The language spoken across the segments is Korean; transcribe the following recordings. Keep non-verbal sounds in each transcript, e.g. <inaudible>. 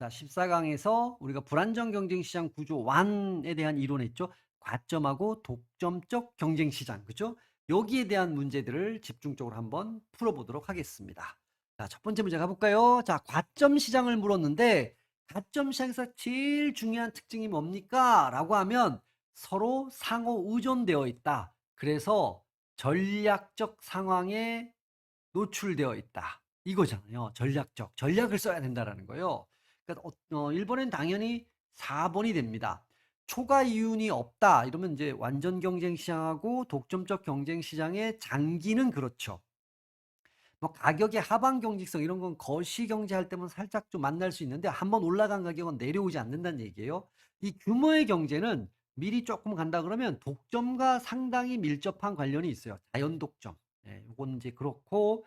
자, 14강에서 우리가 불안정 경쟁 시장 구조 완에 대한 이론했죠. 과점하고 독점적 경쟁 시장, 그죠? 여기에 대한 문제들을 집중적으로 한번 풀어보도록 하겠습니다. 자, 첫 번째 문제 가볼까요? 자, 과점 시장을 물었는데, 과점 시장에서 제일 중요한 특징이 뭡니까? 라고 하면 서로 상호 의존되어 있다. 그래서 전략적 상황에 노출되어 있다. 이거잖아요. 전략적. 전략을 써야 된다라는 거예요. 그러니까 어, 어, 1번엔 당연히 4번이 됩니다. 초과 이윤이 없다. 이러면 이제 완전 경쟁 시장하고 독점적 경쟁 시장의 장기는 그렇죠. 뭐 가격의 하방 경직성 이런 건 거시 경제할 때면 살짝 좀 만날 수 있는데 한번 올라간 가격은 내려오지 않는다는 얘기예요. 이 규모의 경제는 미리 조금 간다 그러면 독점과 상당히 밀접한 관련이 있어요. 자연 독점. 예, 요건 이제 그렇고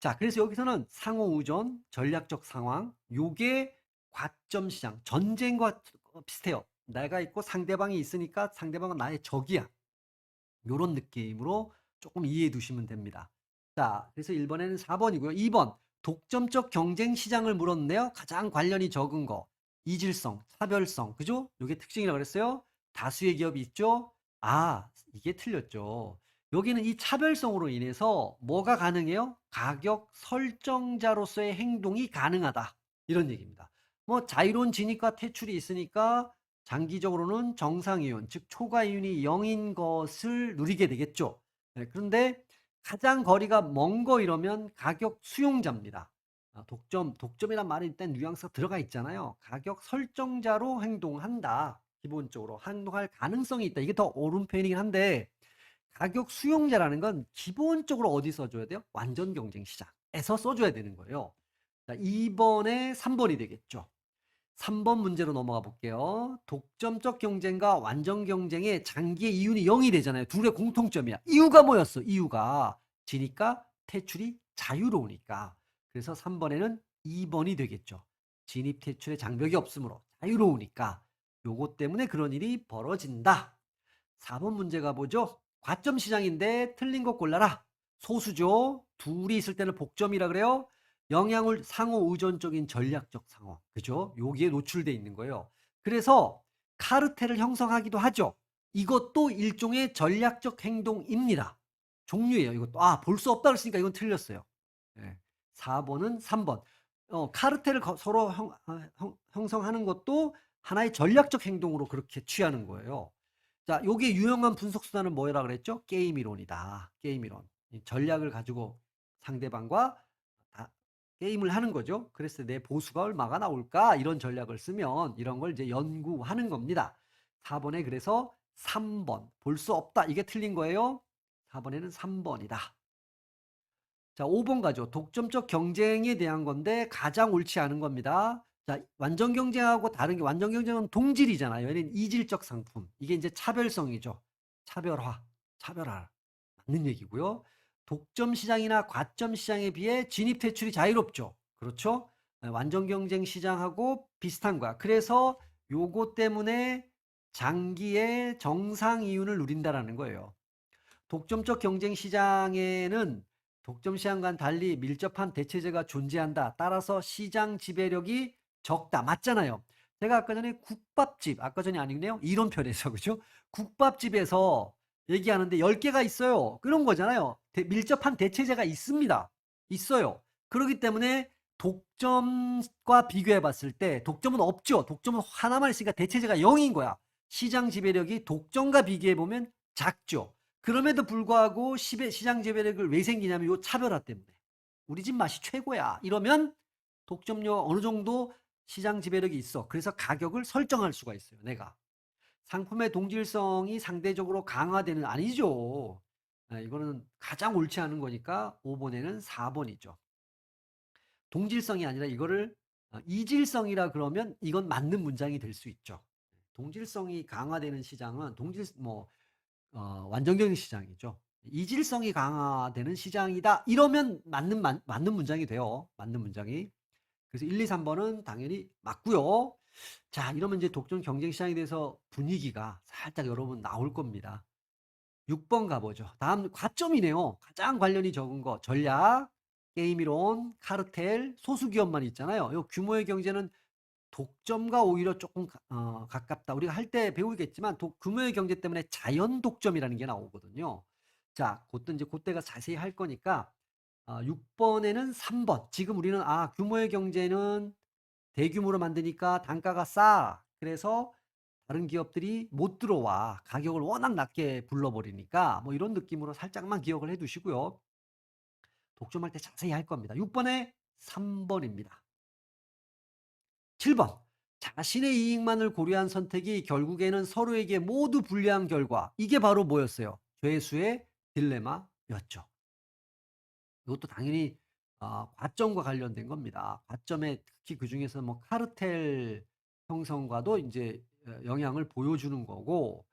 자, 그래서 여기서는 상호 의존, 전략적 상황, 요게 과점 시장, 전쟁과 비슷해요. 내가 있고 상대방이 있으니까 상대방은 나의 적이야. 요런 느낌으로 조금 이해해 두시면 됩니다. 자, 그래서 1번에는 4번이고요. 2번, 독점적 경쟁 시장을 물었는데요. 가장 관련이 적은 거. 이질성, 차별성, 그죠? 요게 특징이라고 그랬어요. 다수의 기업이 있죠? 아, 이게 틀렸죠. 여기는 이 차별성으로 인해서 뭐가 가능해요? 가격 설정자로서의 행동이 가능하다. 이런 얘기입니다. 뭐 자유로운 진입과 퇴출이 있으니까 장기적으로는 정상이윤, 즉 초과이윤이 0인 것을 누리게 되겠죠. 네, 그런데 가장 거리가 먼 거 이러면 가격 수용자입니다. 아, 독점, 독점이란 말이 일단 뉘앙스가 들어가 있잖아요. 가격 설정자로 행동한다. 기본적으로 행동할 가능성이 있다. 이게 더 옳은 표현이긴 한데 가격 수용자라는 건 기본적으로 어디 써줘야 돼요? 완전 경쟁 시장에서 써줘야 되는 거예요. 자, 2번에 3번이 되겠죠. 3번 문제로 넘어가 볼게요. 독점적 경쟁과 완전 경쟁의 장기의 이윤이 0이 되잖아요. 둘의 공통점이야. 이유가 뭐였어? 이유가 지니까 퇴출이 자유로우니까. 그래서 3번에는 2번이 되겠죠. 진입 퇴출의 장벽이 없으므로 자유로우니까. 요것 때문에 그런 일이 벌어진다. 4번 문제 가보죠. 과점 시장인데 틀린 거 골라라. 소수죠. 둘이 있을 때는 복점이라 그래요. 영향을 상호 의존적인 전략적 상황. 그죠? 여기에 노출돼 있는 거예요. 그래서 카르텔을 형성하기도 하죠. 이것도 일종의 전략적 행동입니다. 종류예요. 이것도. 아, 볼 수 없다 그랬으니까 이건 틀렸어요. 네. 4번은 3번. 어, 카르텔을 거, 서로 형, 아, 형, 형성하는 것도 하나의 전략적 행동으로 그렇게 취하는 거예요. 자, 요게 유용한 분석 수단은 뭐라 그랬죠? 게임 이론이다. 게임 이론. 전략을 가지고 상대방과 게임을 하는 거죠. 그래서 내 보수가 얼마가 나올까? 이런 전략을 쓰면 이런 걸 이제 연구하는 겁니다. 4번에 그래서 3번. 볼 수 없다. 이게 틀린 거예요. 4번에는 3번이다. 자, 5번 가죠. 독점적 경쟁에 대한 건데 가장 옳지 않은 겁니다. 자, 완전 경쟁하고 다른 게 완전 경쟁은 동질이잖아요. 얘는 이질적 상품. 이게 이제 차별성이죠. 차별화, 차별화. 맞는 얘기고요. 독점 시장이나 과점 시장에 비해 진입 퇴출이 자유롭죠. 그렇죠? 네, 완전 경쟁 시장하고 비슷한 거야. 그래서 요거 때문에 장기의 정상 이윤을 누린다라는 거예요. 독점적 경쟁 시장에는 독점 시장과는 달리 밀접한 대체제가 존재한다. 따라서 시장 지배력이 적다. 맞잖아요. 제가 아까 전에 국밥집, 아까 전에 아니네요. 이론편에서, 그죠? 국밥집에서 얘기하는데 10개가 있어요. 그런 거잖아요. 대, 밀접한 대체제가 있습니다. 있어요. 그렇기 때문에 독점과 비교해 봤을 때 독점은 없죠. 독점은 하나만 있으니까 대체제가 0인 거야. 시장 지배력이 독점과 비교해 보면 작죠. 그럼에도 불구하고 시장 지배력을 왜 생기냐면 요 차별화 때문에. 우리 집 맛이 최고야. 이러면 독점료 어느 정도 시장 지배력이 있어. 그래서 가격을 설정할 수가 있어요. 내가. 상품의 동질성이 상대적으로 강화되는 아니죠. 네, 이거는 가장 옳지 않은 거니까 5번에는 4번이죠. 동질성이 아니라 이거를 어, 이질성이라 그러면 이건 맞는 문장이 될 수 있죠. 동질성이 강화되는 시장은 동질 뭐 어, 완전경영 시장이죠. 이질성이 강화되는 시장이다. 이러면 맞는 마, 맞는 문장이 돼요. 맞는 문장이. 그래서 1, 2, 3번은 당연히 맞고요. 자, 이러면 이제 독점 경쟁 시장에 대해서 분위기가 살짝 여러분 나올 겁니다. 6번 가보죠. 다음 과점이네요. 가장 관련이 적은 거 전략, 게임 이론, 카르텔, 소수기업만 있잖아요. 요 규모의 경제는 독점과 오히려 조금 가어 가깝다. 우리가 할 때 배우겠지만 독 금요일 경제 때문에 자연 독점이라는 게 나오거든요. 자 고때 인제 고때가 자세히 할 거니까 아6 번에는 3 번. 지금 우리는 '아 규모의 경제는 대규모로 만드니까 단가가 싸. 그래서 다른 기업들이 못 들어와. 가격을 워낙 낮게 불러 버리니까.' 뭐 이런 느낌으로 살짝만 기억을 해 두시고요. 독점할 때 자세히 할 겁니다. 6 번에 3 번입니다. 7 번. 자신의 이익만을 고려한 선택이 결국에는 서로에게 모두 불리한 결과. 이게 바로 뭐였어요? 죄수의 딜레마였죠. 이것도 당연히 아 과점과 관련된 겁니다. 과점에 특히 그 중에서 뭐 카르텔 형성과도 어 영향을 보여주는 거고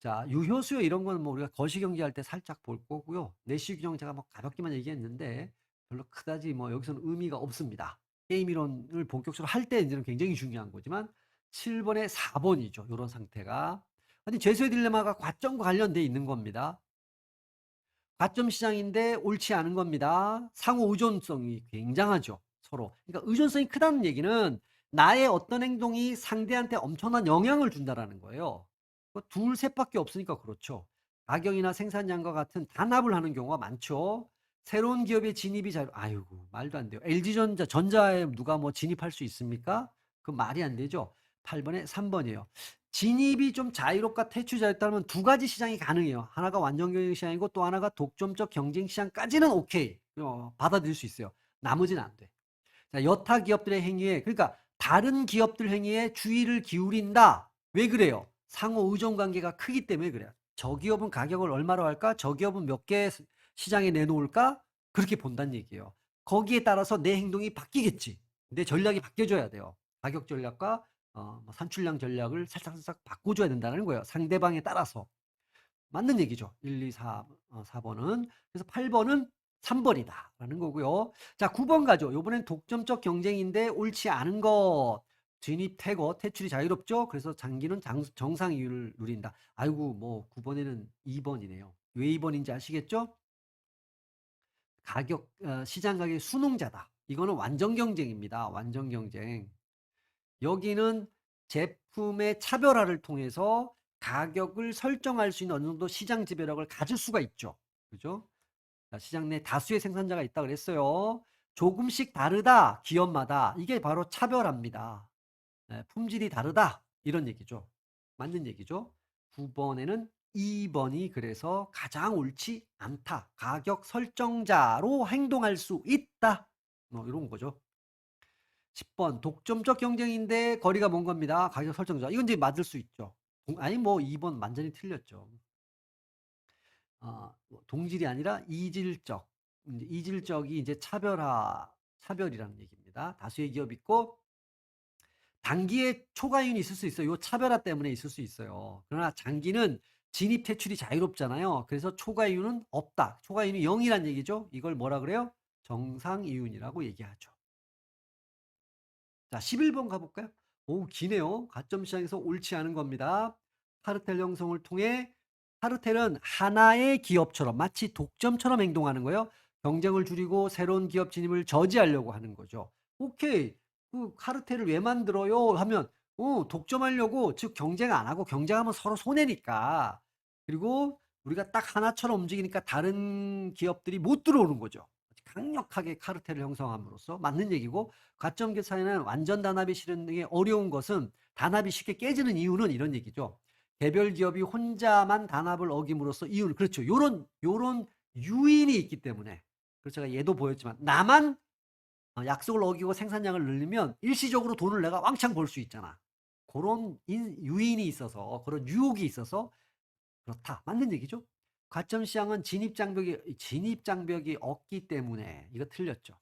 자 유효수요 이런 거는 뭐 우리가 거시경제 할 때 살짝 볼 거고요. 내시규정 제가 뭐 가볍게만 얘기했는데 별로 그다지 뭐 여기서는 의미가 없습니다. 게임 이론을 본격적으로 할때 인제는 굉장히 중요한 거지만 7 번에 4 번이죠 요런 상태가. 아니 죄수의 딜레마가 과점과 관련돼 있는 겁니다. 과점 시장인데 옳지 않은 겁니다. 상호 의존성이 굉장하죠 서로. 그러니까 의존성이 크다는 얘기는 나의 어떤 행동이 상대한테 엄청난 영향을 준다라는 거예요. 뭐둘셋 밖에 없으니까 그렇죠. 가격이나 생산량과 같은 단합을 하는 경우가 많죠. 새로운 기업의 진입이 자유 아이고 말도 안 돼요. LG전자 전자에 누가 뭐 진입할 수 있습니까? 그건 말이 안 되죠. 8 번에 3 번이에요. 진입이 좀 자유롭고 퇴출이 자유롭다면 두 가지 시장이 가능해요. 하나가 완전 경쟁 시장이고 또 하나가 독점적 경쟁 시장까지는 오케이. 어 받아들일 수 있어요. 나머지는 안 돼. 자 여타 기업들의 행위에 그러니까 다른 기업들 행위에 주의를 기울인다. 왜 그래요? 상호 의존 관계가 크기 때문에 그래요. '저 기업은 가격을 얼마로 할까? 저 기업은 몇개스 시장에 내놓을까?' 그렇게 본다는 얘기예요. 거기에 따라서 내 행동이 바뀌겠지. 내 전략이 바뀌어져야 돼요. 가격 전략과 어뭐 산출량 전략을 살짝살짝 바꿔 줘야 된다는 거예요, 상대방에 따라서. 맞는 얘기죠. 1, 2, 4어4 번은. 그래서 8 번은 3 번이다 라는 거고요. 자 9번 가죠. 요번엔 독점적 경쟁인데 옳지 않은 것. 진입 퇴거, 퇴출이 자유롭죠. 그래서 장기는 장 정상 이윤을 누린다. 아이고 뭐 9 번에는 2 번이네요. 왜 2 번인지 아시겠죠? 가격 어 시장 가격의 순응자다. 이거는 완전 경쟁입니다. 완전 경쟁. 여기는 제품의 차별화를 통해서 가격을 설정할 수 있는 어느 정도 시장 지배력을 가질 수가 있죠. 그죠? 자 시장 내 다수의 생산자가 있다 그랬어요. 조금씩 다르다 기업마다. 이게 바로 차별화입니다. 예 품질이 다르다 이런 얘기죠. 맞는 얘기죠. 9 번에는 2 번이 그래서 가장 옳지 않다. 가격 설정자로 행동할 수 있다. 뭐 요런 거죠. 10번 독점적 경쟁인데 거리가 먼 겁니다. 가격 설정자. 이건 이제 맞을 수 있죠. 동 아니 뭐 2번 완전히 틀렸죠. 아뭐 동질이 아니라 이질적. 인제 이질적이 이제 차별화 차별이라는 얘기입니다. 다수의 기업이 있고 단기에 초과이윤이 있을 수 있어요. 요 차별화 때문에 있을 수 있어요. 그러나 장기는 진입 퇴출이 자유롭잖아요. 그래서 초과이윤은 없다. 초과이윤이 0 이란 얘기죠. 이걸 뭐라 그래요? 정상이윤이라고 얘기하죠. 자 11번 가 볼까요? 오 기네요. 가점 시장에서 옳지 않은 겁니다. 카르텔 형성을 통해 카르텔은 하나의 기업처럼 마치 독점처럼 행동하는 거예요. 경쟁을 줄이고 새로운 기업 진입을 저지하려고 하는 거죠. 오케이. 그 "카르텔을 왜 만들어요?" 하면 어 독점하려고 즉 경쟁 안 하고 경쟁하면 서로 손해니까. 그리고 우리가 딱 하나처럼 움직이니까 다른 기업들이 못 들어오는 거죠. 강력하게 카르텔을 형성함으로써 맞는 얘기고 가점 계산에는 완전 단합이 실현되기 어려운 것은 단합이 쉽게 깨지는 이유는 이런 얘기죠. 개별 기업이 혼자만 단합을 어김으로써 이윤 그렇죠. 요런 요런 유인이 있기 때문에. 그래서 제가 얘도 보였지만 나만 어 약속을 어기고 생산량을 늘리면 일시적으로 돈을 내가 왕창 벌 수 있잖아. 인 유인이 있어서 그런 유혹이 있어서 그렇다. 맞는 얘기죠. 과점 시장은 진입 장벽이 진입 장벽이 없기 때문에 이거 틀렸죠.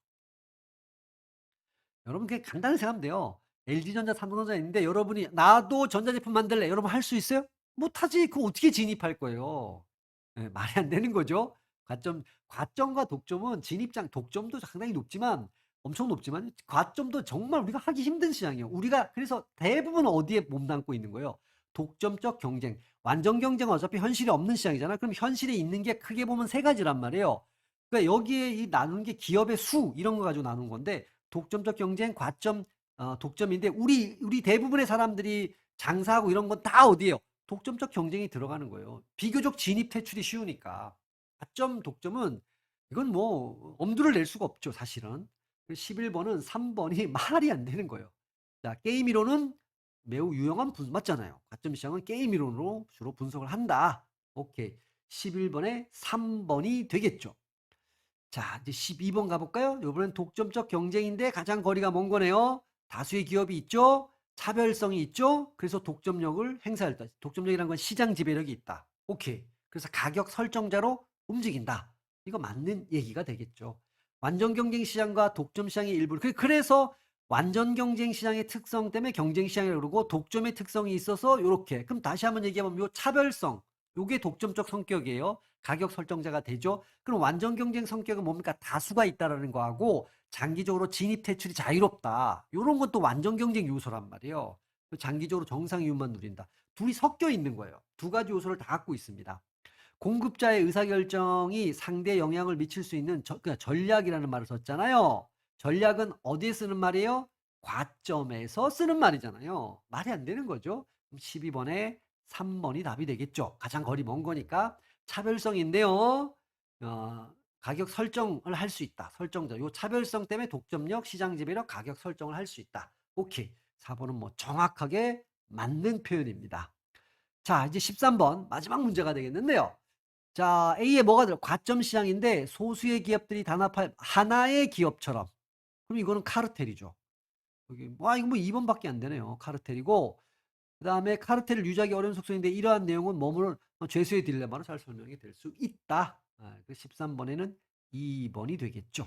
여러분 그냥 간단히 생각하면 돼요. LG전자, 삼성전자 있는데 여러분이 "나도 전자제품 만들래." 여러분 할 수 있어요? 못하지. 그거 어떻게 진입할 거예요. 예 말이 안 되는 거죠. 과점 과점과 독점은 진입장 독점도 상당히 높지만 엄청 높지만 과점도 정말 우리가 하기 힘든 시장이에요. 우리가 그래서 대부분 어디에 몸담고 있는 거예요? 독점적 경쟁. 완전 경쟁은 어차피 현실이 없는 시장이잖아. 그럼 현실에 있는 게 크게 보면 세 가지란 말이에요. 그러니까 여기에 이 나눈 게 기업의 수 이런 거 가지고 나눈 건데 독점적 경쟁, 과점 어 독점인데 우리 우리 대부분의 사람들이 장사하고 이런 건 다 어디예요? 독점적 경쟁이 들어가는 거예요. 비교적 진입 퇴출이 쉬우니까. 가점 독점은 이건 뭐 엄두를 낼 수가 없죠, 사실은. 11번은 3번이 <laughs> 말이 안 되는 거예요. 자, 게임 이론은 매우 유용한 분 맞잖아요. 가점 시장은 게임 이론으로 주로 분석을 한다. 오케이. 11번에 3번이 되겠죠. 자, 이제 12번 가볼까요? 이번엔 독점적 경쟁인데 가장 거리가 먼 거네요. 다수의 기업이 있죠. 차별성이 있죠. 그래서 독점력을 행사했다. 독점력이란 건 시장 지배력이 있다. 오케이. 그래서 가격 설정자로 움직인다. 이거 맞는 얘기가 되겠죠. 완전 경쟁 시장과 독점 시장의 일부. 그- 그래서 완전 경쟁 시장의 특성 때문에 경쟁 시장이라고 그러고 독점의 특성이 있어서 요렇게. 그럼 다시 한번 얘기하면 요 차별성. 요게 독점적 성격이에요. 가격 설정자가 되죠. 그럼 완전 경쟁 성격은 뭡니까? 다수가 있다라는 거하고 장기적으로 진입 퇴출이 자유롭다. 요런 것도 완전 경쟁 요소란 말이에요. 그 장기적으로 정상 이윤만 누린다. 둘이 섞여 있는 거예요. 두 가지 요소를 다 갖고 있습니다. 공급자의 의사결정이 상대에 영향을 미칠 수 있는 저- 그러니까 전략이라는 말을 썼잖아요. 전략은 어디에 쓰는 말이에요? 과점에서 쓰는 말이잖아요. 말이 안 되는 거죠. 그럼 12번에 3번이 답이 되겠죠. 가장 거리 먼 거니까 차별성인데요. 어, 가격 설정을 할 수 있다. 설정자. 요 차별성 때문에 독점력, 시장 지배력, 가격 설정을 할 수 있다. 오케이. 4번은 뭐 정확하게 맞는 표현입니다. 자, 이제 13번 마지막 문제가 되겠는데요. 자, A에 뭐가 들어? 과점 시장인데 소수의 기업들이 단합할 하나의 기업처럼. 그럼 이거는 카르텔이죠. 여기 와 이거 뭐 2번밖에 안 되네요. 카르텔이고 그 다음에 카르텔을 유지하기 어려운 속성인데 이러한 내용은 머무는 어, 죄수의 딜레마로 잘 설명이 될 수 있다. 아, 그 13번에는 2번이 되겠죠.